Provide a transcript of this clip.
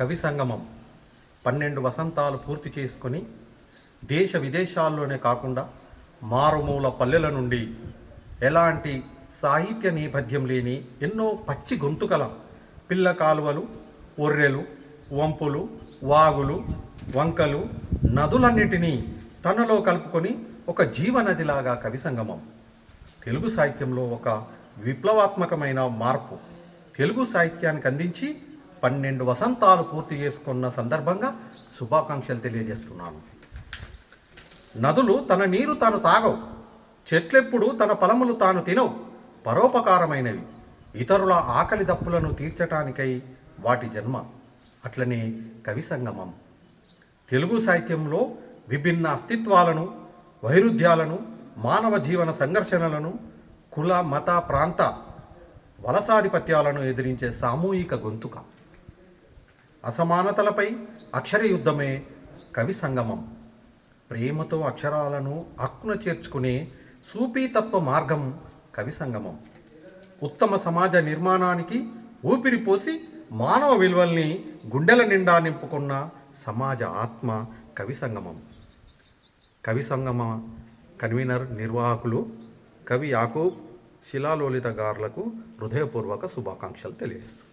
కవి సంగమం పన్నెండు వసంతాలు పూర్తి చేసుకొని దేశ విదేశాల్లోనే కాకుండా మారుమూల పల్లెల నుండి ఎలాంటి సాహిత్య నేపథ్యం లేని ఎన్నో పచ్చి గొంతుకల పిల్ల కాలువలు ఒర్రెలు వంపులు వాగులు వంకలు నదులన్నిటినీ తనలో కలుపుకొని ఒక జీవనదిలాగా కవి సంగమం. తెలుగు సాహిత్యంలో ఒక విప్లవాత్మకమైన మార్పు. తెలుగు సాహిత్యానికి అందించి పన్నెండు వసంతాలు పూర్తి చేసుకున్న సందర్భంగా శుభాకాంక్షలు తెలియజేస్తున్నాను. నదులు తన నీరు తాను తాగవు చెట్లెప్పుడు తన ఫలములు తాను తినవు పరోపకారమైనవి. ఇతరుల ఆకలి దప్పులను తీర్చటానికై వాటి జన్మ. అట్లనే కవి సంగమం. తెలుగు సాహిత్యంలో విభిన్న అస్తిత్వాలను వైరుధ్యాలను మానవ జీవన సంఘర్షణలను కుల మత ప్రాంత వలసాధిపత్యాలను ఎదిరించే సామూహిక గొంతుక. అసమానతలపై అక్షర యుద్ధమే కవి సంగమం. ప్రేమతో అక్షరాలను అక్కున చేర్చుకునే సూపీతత్వ మార్గం కవి సంగమం. ఉత్తమ సమాజ నిర్మాణానికి ఊపిరిపోసి మానవ విలువల్ని గుండెల నిండా నింపుకున్న సమాజ ఆత్మ కవి సంగమం. కవి సంగమ కన్వీనర్ నిర్వాహకులు కవి యాకూబ్ శిలాలోలిత గారులకు హృదయపూర్వక శుభాకాంక్షలు తెలియజేస్తారు